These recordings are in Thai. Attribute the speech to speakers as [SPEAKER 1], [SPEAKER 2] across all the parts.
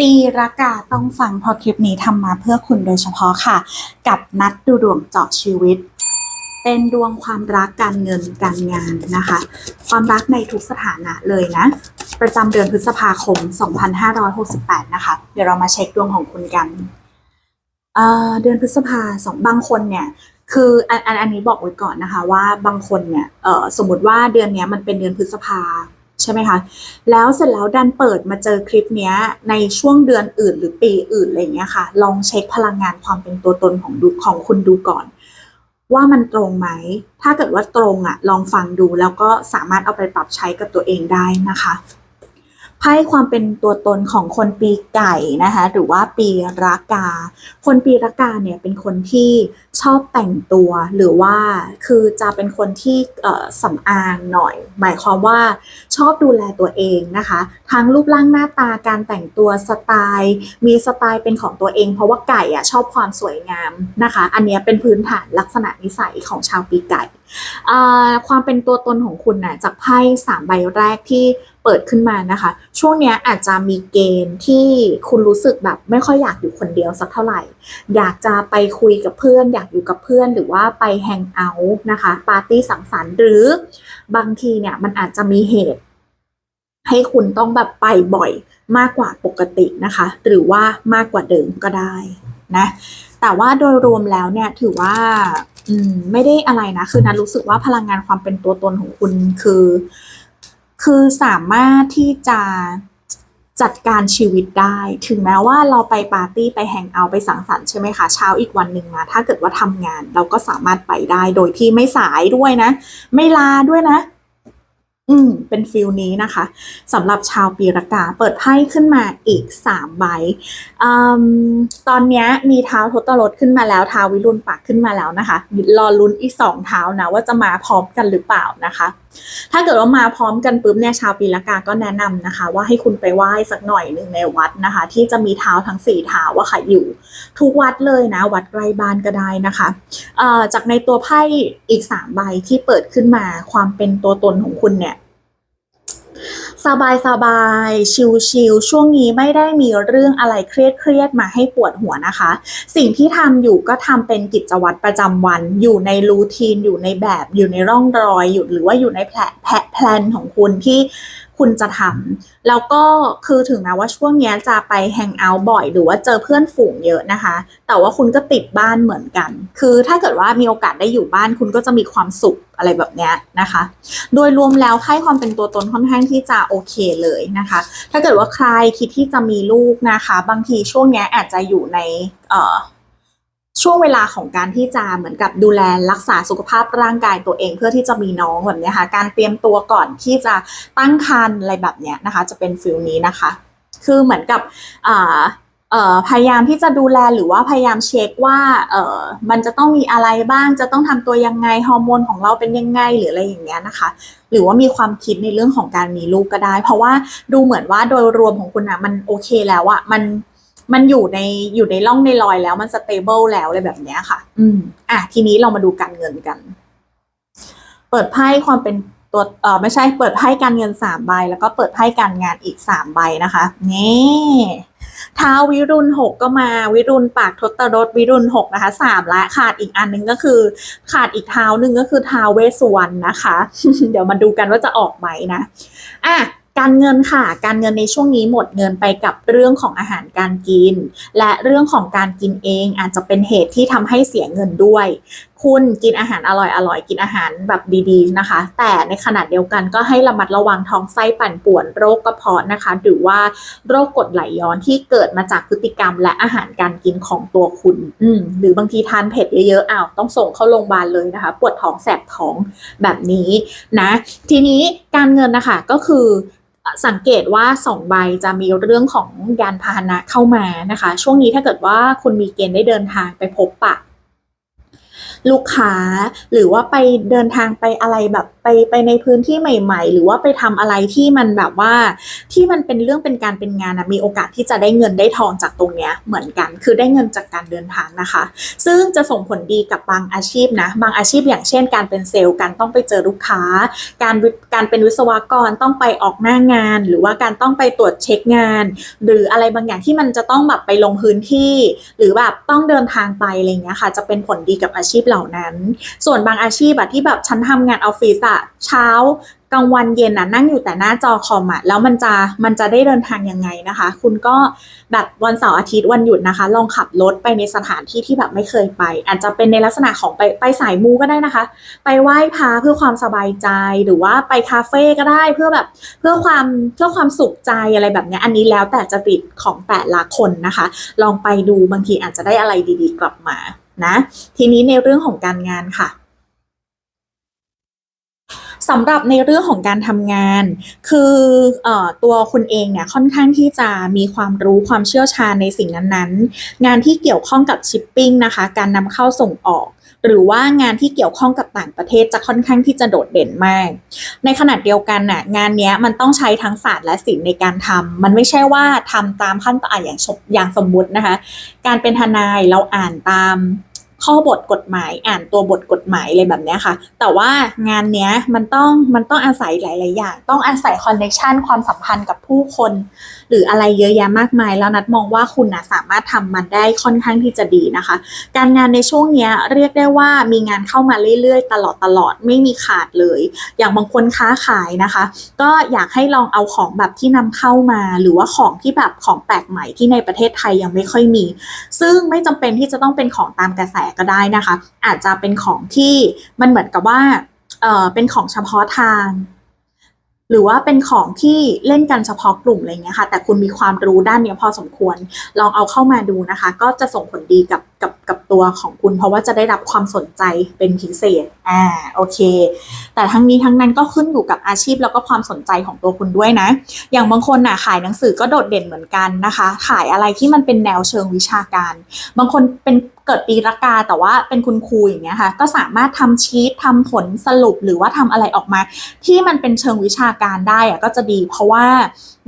[SPEAKER 1] ปีรากาต้องฟังพราะคลิปนี้ทำมาเพื่อคุณโดยเฉพาะค่ะ กับนัดดูดวงเจาะชีวิต เป็นดวงความรักการเงินการงานนะคะ ความรักในทุกสถานะเลยนะ ประจำเดือนพฤษภาคม 2568 นะคะ เดี๋ยวเรามาเช็คดวงของคุณกันเเดือนพฤษภาสองบางคนเนี่ยคืออันอันอันนี้บอกไว้ก่อนนะคะว่าบางคนเนี่ยสมมติว่าเดือนนี้มันเป็นเดือนพฤษภา ใช่ไหมคะ แล้วเสร็จแล้วดันเปิดมาเจอคลิปเนี้ยในช่วงเดือนอื่นหรือปีอื่นอะไรเงี้ยค่ะ ลองเช็คพลังงานความเป็นตัวตนของดูของคุณดูก่อน ว่ามันตรงไหม ถ้าเกิดว่าตรงอะลองฟังดูแล้วก็สามารถเอาไปปรับใช้กับตัวเองได้นะคะ ไพ่ความเป็นตัวตนของคนปีไก่นะคะ หรือว่าปีรากา คนปีรากาเนี่ยเป็นคนที่ชอบแต่งตัวหรือว่าคือจะเป็นคนที่เอ่อสำอางหน่อย หมายความว่าชอบดูแลตัวเองนะคะ ทั้งรูปร่างหน้าตาการแต่งตัวสไตล์ มีสไตล์เป็นของตัวเอง เพราะว่าไก่อะชอบความสวยงามนะคะ อันนี้เป็นพื้นฐานลักษณะนิสัยของชาวปีไก่ความเป็นตัวตนของคุณน่ะจากไพ่สามใบแรกที่เปิดขึ้นมานะคะ ช่วงเนี้ยอาจจะมีเกณฑ์ที่คุณรู้สึกแบบไม่ค่อยอยากอยู่คนเดียวสักเท่าไหร่ อยากจะไปคุยกับเพื่อน อยากอยู่กับเพื่อนหรือว่าไปแฮงเอาท์นะคะปาร์ตี้สังสรรค์หรือบางทีเนี่ยมันอาจจะมีเหตุ ให้คุณต้องแบบไปบ่อยมากกว่าปกตินะคะ หรือว่ามากกว่าเดิมก็ได้นะแต่ว่าโดยรวมแล้วเนี่ยถือว่าอืมไม่ได้อะไรนะ คือนันรู้สึกว่าพลังงานความเป็นตัวตนของคุณคือ คือสามารถที่จะจัดการชีวิตได้ ถึงแม้ว่าเราไปปาร์ตี้ไปแฮงเอาท์ไปสังสรรค์ใช่ไหมคะเช้าอีกวันหนึ่งมา ถ้าเกิดว่าทำงานเราก็สามารถไปได้โดยที่ไม่สายด้วยนะ ไม่ลาด้วยนะ อืม เป็นฟิลนี้นะคะสำหรับชาวปีรากาเปิดไพ่ขึ้นมาอีกสามใบอตอนนี้มีเท้าทศรถขึ้นมาแล้วเท้าวิรุณปากขึ้นมาแล้วนะคะรอลุ้นอีกสองเท้านะว่าจะมาพร้อมกันหรือเปล่านะคะ ถ้าเกิดว่ามาพร้อมกันปุ๊บเนี่ยชาวปีละกาก็แนะนำนะคะ ว่าให้คุณไปไหว้สักหน่อยหนึ่งในวัดนะคะ ที่จะมีเท้าทั้งสี่เท้าว่าค่ะอยู่ทุกวัดเลยนะ วัดใกล้บ้านก็ได้นะคะจากในตัวไพ่อีกสามใบที่เปิดขึ้นมาความเป็นตัวตนของคุณเนี่ย สบายสบายชิลชิลช่วงนี้ไม่ได้มีเรื่องอะไรเครียดเครียดมาให้ปวดหัวนะคะ สิ่งที่ทำอยู่ก็ทำเป็นกิจวัตรประจำวัน อยู่ในรูทีนอยู่ในแบบอยู่ในร่องรอยอยู่หรือว่าอยู่ในแผลแผลแพลนของคุณที่ คุณจะทำแล้วก็คือถึงแม้ว่าช่วงนี้จะไปแฮงเอาท์บ่อยหรือว่าเจอเพื่อนฝูงเยอะนะคะ แต่ว่าคุณก็ติดบ้านเหมือนกัน คือถ้าเกิดว่ามีโอกาสได้อยู่บ้านคุณก็จะมีความสุขอะไรแบบนี้นะคะ โดยรวมแล้วไพ่ความเป็นตัวตนค่อนข้างที่จะโอเคเลยนะคะ ถ้าเกิดว่าใครคิดที่จะมีลูกนะคะ บางทีช่วงนี้อาจจะอยู่ใน ช่วงเวลาของการที่จะเหมือนกับดูแลรักษาสุขภาพร่างกายตัวเอง เพื่อที่จะมีน้องแบบเนี้ยค่ะการเตรียมตัวก่อนที่จะตั้งครรภ์อะไรแบบเนี้ยนะคะ จะเป็นฟิลนี้นะคะ คือเหมือนกับอ่าพยายามที่จะดูแลหรือว่าพยายามเช็คว่าเออมันจะต้องมีอะไรบ้างจะต้องทำตัวยังไงฮอร์โมนของเราเป็นยังไงหรืออะไรอย่างเงี้ยนะคะ หรือว่ามีความคิดในเรื่องของการมีลูกก็ได้ เพราะว่าดูเหมือนว่าโดยรวมของคุณนะมันโอเคแล้วอะมัน มันอยู่ในอยู่ในร่องในรอยแล้วมันสเตเบิลแล้วอะไรแบบเนี้ยค่ะ อืม อะทีนี้เรามาดูการเงินกัน เปิดไพ่ความเป็นตัวเออไม่ใช่เปิดไพ่การเงินสามใบ แล้วก็เปิดไพ่การงานอีกสามใบนะคะนี่ท้าววิรุณหกก็มาวิรุณปากทศรถวิรุณหกนะคะสามละขาดอีกอันนึงก็คือ ขาดอีกเท้าหนึ่งก็คือท้าวเวสสุวรรณนะคะ เดี๋ยวมาดูกันว่าจะออกไหมนะอะ การเงินค่ะ การเงินในช่วงนี้หมดเงินไปกับเรื่องของอาหารการกิน และเรื่องของการกินเองอาจจะเป็นเหตุที่ทำให้เสียเงินด้วย คุณกินอาหารอร่อยอร่อยกินอาหารแบบดีๆนะคะ แต่ในขณะเดียวกันก็ให้ระมัดระวังท้องไส้ปั่นป่วนโรคกระเพาะนะคะ หรือว่าโรคกรดไหลย้อนที่เกิดมาจากพฤติกรรม และอาหารการกินของตัวคุณ อืหรือบางทีทานเผ็ดเยอะๆอ้าวต้องส่งเข้าโรงพยาบาลเลยนะคะ ปวดท้องแสบท้องแบบนี้นะ ทีนี้การเงินนะคะก็คือ สังเกตว่าสองใบจะมีเรื่องของยานพาหนะเข้ามานะคะ ช่วงนี้ถ้าเกิดว่าคุณมีเกณฑ์ได้เดินทางไปพบปะ ลูกค้าหรือว่าไปเดินทางไปอะไรแบบ ไปไปในพื้นที่ใหม่ ๆ หรือว่าไปทำอะไรที่มันแบบว่าที่มันเป็นเรื่องเป็นการเป็นงานอะมีโอกาสที่จะได้เงินได้ทองจากตรงเนี้ยเหมือนกัน คือได้เงินจากการเดินทางนะคะ ซึ่งจะส่งผลดีกับบางอาชีพนะบางอาชีพอย่างเช่น การเป็นเซลล์การต้องไปเจอลูกค้า การวิการเป็นวิศวกรต้องไปออกหน้างาน หรือว่าการต้องไปตรวจเช็คงาน หรืออะไรบางอย่างที่มันจะต้องแบบไปลงพื้นที่ หรือแบบต้องเดินทางไปอะไรเงี้ยค่ะ จะเป็นผลดีกับอาชีพเหล่านั้น ส่วนบางอาชีพอะที่แบบฉันทำงานออฟฟิศอะเช้ากลางวันเย็นอะนั่งอยู่แต่หน้าจอคอมอะแล้วมันจะมันจะได้เดินทางยังไงนะคะ คุณก็แบบวันเสาร์อาทิตย์วันหยุดนะคะ ลองขับรถไปในสถานที่ที่แบบไม่เคยไป อาจจะเป็นในลักษณะของไปไปสายมูก็ได้นะคะ ไปไหว้พระเพื่อความสบายใจหรือว่าไปคาเฟ่ก็ได้เพื่อแบบเพื่อความเพื่อความสุขใจอะไรแบบนี้อันนี้แล้วแต่จริตของแต่ละคนนะคะ ลองไปดูบางทีอาจจะได้อะไรดีๆ กลับมานะ ทีนี้ในเรื่องของการงานค่ะ สำหรับในเรื่องของการทำงาน คืออตัวคุณเองเนี่ยค่อนข้างที่จะมีความรู้ความเชี่ยวชาญในสิ่งนั้นๆ งานที่เกี่ยวข้องกับชิปปิ้งนะคะ การนำเข้าส่งออกหรือว่างานที่เกี่ยวข้องกับต่างประเทศจะค่อนข้างที่จะโดดเด่นมาก ในขณะเดียวกันน่ะงานนี้มันต้องใช้ทั้งศาสตร์และศิลป์ในการทำมันไม่ใช่ว่าทำตามขั้นตอนอย่างสมอย่างสมมุตินะคะ การเป็นทนายเราอ่านตาม ข้อบทกฎหมายอ่านตัวบทกฎหมายอะไรแบบนี้ค่ะ แต่ว่างานเนี้ยมันต้องมันต้องอาศัยหลาย ๆ อย่าง ต้องอาศัยคอนเนคชันความสัมพันธ์กับผู้คน หรืออะไรเยอะแยะมากมาย แล้วนัดมองว่าคุณนะสามารถทำมันได้ค่อนข้างที่จะดีนะคะ การงานในช่วงเนี้ยเรียกได้ว่ามีงานเข้ามาเรื่อย ๆ ตลอดตลอดไม่มีขาดเลย อย่างบางคนค้าขายนะคะ ก็อยากให้ลองเอาของแบบที่นำเข้ามา หรือว่าของที่แบบของแปลกใหม่ที่ในประเทศไทยยังไม่ค่อยมี ซึ่งไม่จำเป็นที่จะต้องเป็นของตามกระแสก็ได้นะคะ อาจจะเป็นของที่มันเหมือนกับว่าเออเป็นของเฉพาะทาง หรือว่าเป็นของที่เล่นกันเฉพาะกลุ่มอะไรเงี้ยค่ะ แต่คุณมีความรู้ด้านนี้พอสมควร ลองเอาเข้ามาดูนะคะ ก็จะส่งผลดีกับ กับกับตัวของคุณ เพราะว่าจะได้รับความสนใจเป็นพิเศษ อ่า โอเค แต่ทั้งนี้ทั้งนั้นก็ขึ้นอยู่กับอาชีพแล้วก็ความสนใจของตัวคุณด้วยนะ อย่างบางคนน่ะขายหนังสือก็โดดเด่นเหมือนกันนะคะ ขายอะไรที่มันเป็นแนวเชิงวิชาการ บางคนเป็นเกิดปีละกาแต่ว่าเป็นคุณครูอย่างเงี้ยค่ะ ก็สามารถทำชีตทำผลสรุปหรือว่าทำอะไรออกมา ที่มันเป็นเชิงวิชาการได้อะก็จะดี เพราะว่า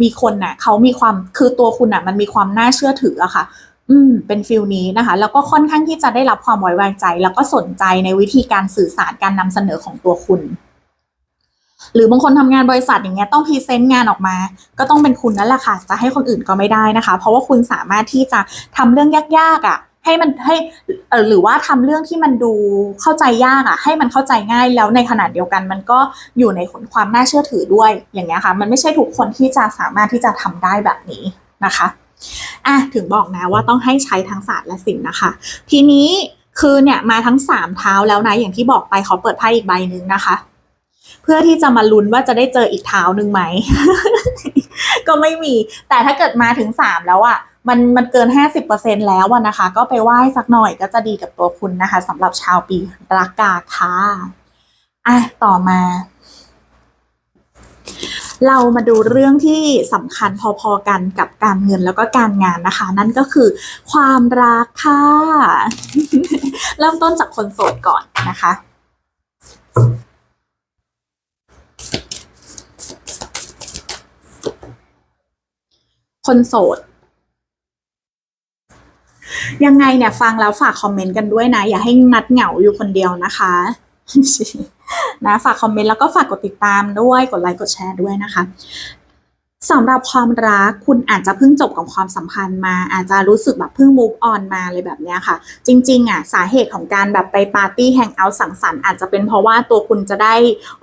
[SPEAKER 1] มีคนน่ะเขามีความคือตัวคุณน่ะมันมีความน่าเชื่อถืออะค่ะ อืมเป็นฟิลนี้นะคะ แล้วก็ค่อนข้างที่จะได้รับความไว้วางใจ แล้วก็สนใจในวิธีการสื่อสารการนำเสนอของตัวคุณ หรือบางคนทำงานบริษัทอย่างเงี้ยต้องพรีเซนต์งานออกมา ก็ต้องเป็นคุณนั่นแหละค่ะ จะให้คนอื่นก็ไม่ได้นะคะ เพราะว่าคุณสามารถที่จะทำเรื่องยากๆอะ ให้มันให้หรือว่าทำเรื่องที่มันดูเข้าใจยากอะ ให้มันเข้าใจง่ายแล้วในขณะเดียวกัน มันก็อยู่ในความน่าเชื่อถือด้วยอย่างเงี้ยค่ะ มันไม่ใช่ทุกคนที่จะสามารถที่จะทำได้แบบนี้นะคะ อะถึงบอกนะว่าต้องให้ใช้ทั้งศาสตร์และศิลป์นะคะ ทีนี้คือเนี่ยมาทั้งสามเท้าแล้วนะอย่างที่บอกไปเขาเปิดไพ่อีกใบหนึ่งนะคะ เพื่อที่จะมาลุ้นว่าจะได้เจออีกเท้าหนึ่งไหม ก็ไม่มี แต่ถ้าเกิดมาถึงสามแล้วอะ่ะมันมันเกินห้าสิบเปอร์เซ็นแล้วอะนะคะ ก็ไปไหว้สักหน่อยก็จะดีกับตัวคุณนะคะสำหรับชาวปีรากาค่ะอะต่อมา เรามาดูเรื่องที่สำคัญพอๆกันกับการเงินแล้วก็การงานนะคะ นั่นก็คือความรักค่ะ เริ่มต้นจากคนโสดก่อนนะคะคนโสด ยังไงเนี่ยฟังแล้วฝากคอมเมนต์กันด้วยนะ อย่าให้นัดเหงาอยู่คนเดียวนะคะ นะฝากคอมเมนต์แล้วก็ฝากกดติดตามด้วยกดไลค์กดแชร์ด้วยนะคะสำหรับความรักคุณอาจจะเพิ่งจบกับความสัมพันธ์มา อาจจะรู้สึกแบบเพิ่ง move on มาเลยแบบเนี้ยค่ะ จริงๆอะสาเหตุของการแบบไปปาร์ตี้แฮงเอาท์สังสรรค์อาจจะเป็นเพราะว่าตัวคุณจะได้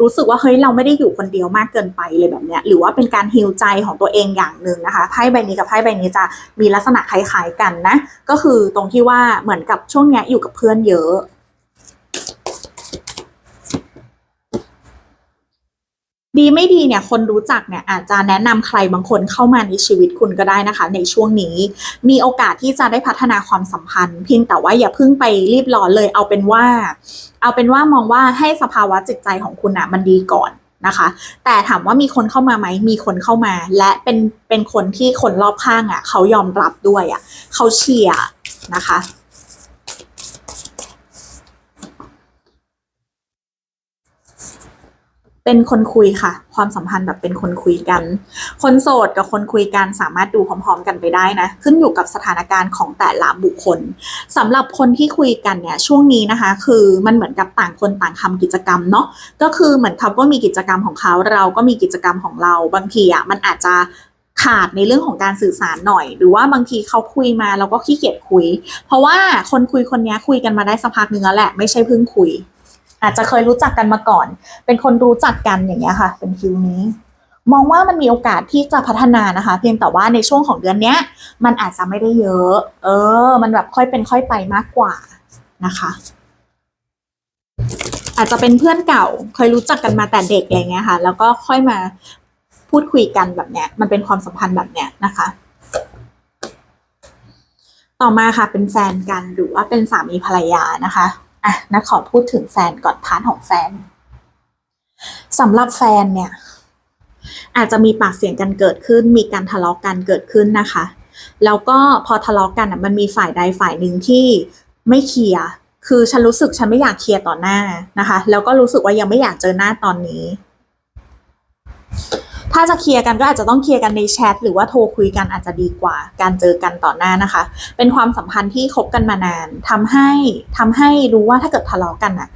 [SPEAKER 1] รู้สึกว่าเฮ้ยเราไม่ได้อยู่คนเดียวมากเกินไปเลยแบบเนี้ยหรือว่าเป็นการฮิลใจของตัวเองอย่างหนึ่งนะคะไพ่ใบนี้กับไพ่ใบนี้จะมีลักษณะคล้ายๆกันนะก็คือตรงที่ว่าเหมือนกับช่วงเนี้ยอยู่กับเพื่อนเยอะ ดีไม่ดีเนี่ยคนรู้จักเนี่ยอาจจะแนะนำใครบางคนเข้ามาในชีวิตคุณก็ได้นะคะ ในช่วงนี้ มีโอกาสที่จะได้พัฒนาความสัมพันธ์ เพียงแต่ว่าอย่าเพิ่งไปรีบร้อนเลยเอาเป็นว่า เอาเป็นว่ามองว่าให้สภาวะจิตใจของคุณอะมันดีก่อนนะคะ แต่ถามว่ามีคนเข้ามาไหมมีคนเข้ามา และเป็นเป็นคนที่คนรอบข้างอะเขายอมรับด้วยอะเขาเชียร์นะคะ เป็นคนคุยค่ะ ความสัมพันธ์แบบเป็นคนคุยกัน คนโสดกับคนคุยกันสามารถดูพร้อมๆ กันไปได้นะ ขึ้นอยู่กับสถานการณ์ของแต่ละบุคคลสำหรับคนที่คุยกันเนี่ยช่วงนี้นะคะ คือมันเหมือนกับต่างคนต่างทำกิจกรรมเนาะก็คือเหมือนเขาก็มีกิจกรรมของเขาเราก็มีกิจกรรมของเราบางทีอะมันอาจจะขาดในเรื่องของการสื่อสารหน่อย หรือว่าบางทีเขาคุยมาเราก็ขี้เกียจคุย เพราะว่าคนคุยคนนี้คุยกันมาได้สักพักหนึงแล้วแหละไม่ใช่เพิ่งคุย อาจจะเคยรู้จักกันมาก่อน เป็นคนรู้จักกันอย่างเงี้ยค่ะ เป็นฟิลนี้ มองว่ามันมีโอกาสที่จะพัฒนานะคะ เพียงแต่ว่าในช่วงของเดือนเนี้ย มันอาจจะไม่ได้เยอะ เออ มันแบบค่อยเป็นค่อยไปมากกว่านะคะ อาจจะเป็นเพื่อนเก่า เคยรู้จักกันมาแต่เด็กอะไรเงี้ยค่ะ แล้วก็ค่อยมาพูดคุยกันแบบเนี้ย มันเป็นความสัมพันธ์แบบเนี้ยนะคะ ต่อมาค่ะเป็นแฟนกันหรือว่าเป็นสามีภรรยานะคะ อะนัดขอพูดถึงแฟนก่อนพาร์ทของแฟนสำหรับแฟนเนี่ย อาจจะมีปากเสียงกันเกิดขึ้น มีการทะเลาะกันเกิดขึ้นนะคะ แล้วก็พอทะเลาะกันอะมันมีฝ่ายใดฝ่ายหนึ่งที่ไม่เคลียร์คือฉันรู้สึกฉันไม่อยากเคลียร์ต่อหน้านะคะ แล้วก็รู้สึกว่ายังไม่อยากเจอหน้าตอนนี้ ถ้าจะเคลียร์กันก็อาจจะต้องเคลียร์กันในแชทหรือว่าโทรคุยกันอาจจะดีกว่า การเจอกันต่อหน้านะคะ เป็นความสัมพันธ์ที่คบกันมานานทำให้ทำให้รู้ว่าถ้าเกิดทะเลาะกันอะ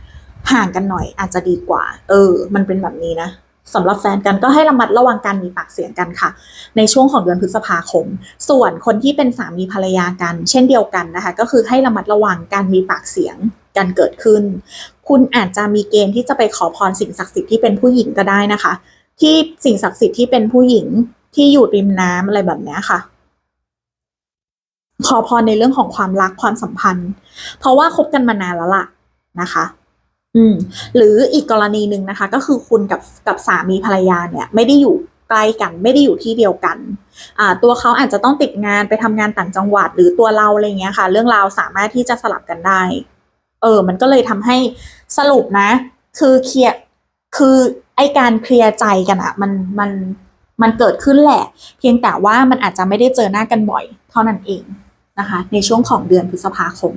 [SPEAKER 1] ห่างกันหน่อยอาจจะดีกว่า เออ มันเป็นแบบนี้นะสำหรับแฟนกันก็ให้ระมัดระวังการมีปากเสียงกันค่ะ ในช่วงของเดือนพฤษภาคม ส่วนคนที่เป็นสามีภรรยากัน เช่นเดียวกันนะคะ ก็คือให้ระมัดระวังการมีปากเสียงกันเกิดขึ้น คุณอาจจะมีเกณฑ์ที่จะไปขอพรสิ่งศักดิ์สิทธิ์ที่เป็นผู้หญิงก็ได้นะคะ ที่สิ่งศักดิ์สิทธิ์ที่เป็นผู้หญิงที่อยู่ริมน้ำอะไรแบบนี้ค่ะ ขอพรในเรื่องของความรักความสัมพันธ์ เพราะว่าคบกันมานานแล้วล่ะนะคะ อืม หรืออีกกรณีหนึ่งนะคะ ก็คือคุณกับกับสามีภรรยาเนี่ย ไม่ได้อยู่ใกล้กัน ไม่ได้อยู่ที่เดียวกันอ่าตัวเขาอาจจะต้องติดงานไปทำงานต่างจังหวัด หรือตัวเราอะไรเงี้ยค่ะ เรื่องราวสามารถที่จะสลับกันได้ เออ มันก็เลยทำให้สรุปนะ คือเคลียร์คือ ไอการเคลียร์ใจกันอะมันมันมันเกิดขึ้นแหละ เพียงแต่ว่ามันอาจจะไม่ได้เจอหน้ากันบ่อย เท่านั้นเองนะคะ ในช่วงของเดือนพฤษภาคม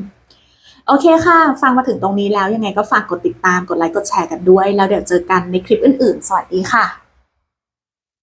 [SPEAKER 1] โอเคค่ะ ฟังมาถึงตรงนี้แล้วยังไงก็ฝากกดติดตามกดไลค์กดแชร์กันด้วย แล้วเดี๋ยวเจอกันในคลิปอื่นๆ สวัสดีค่ะ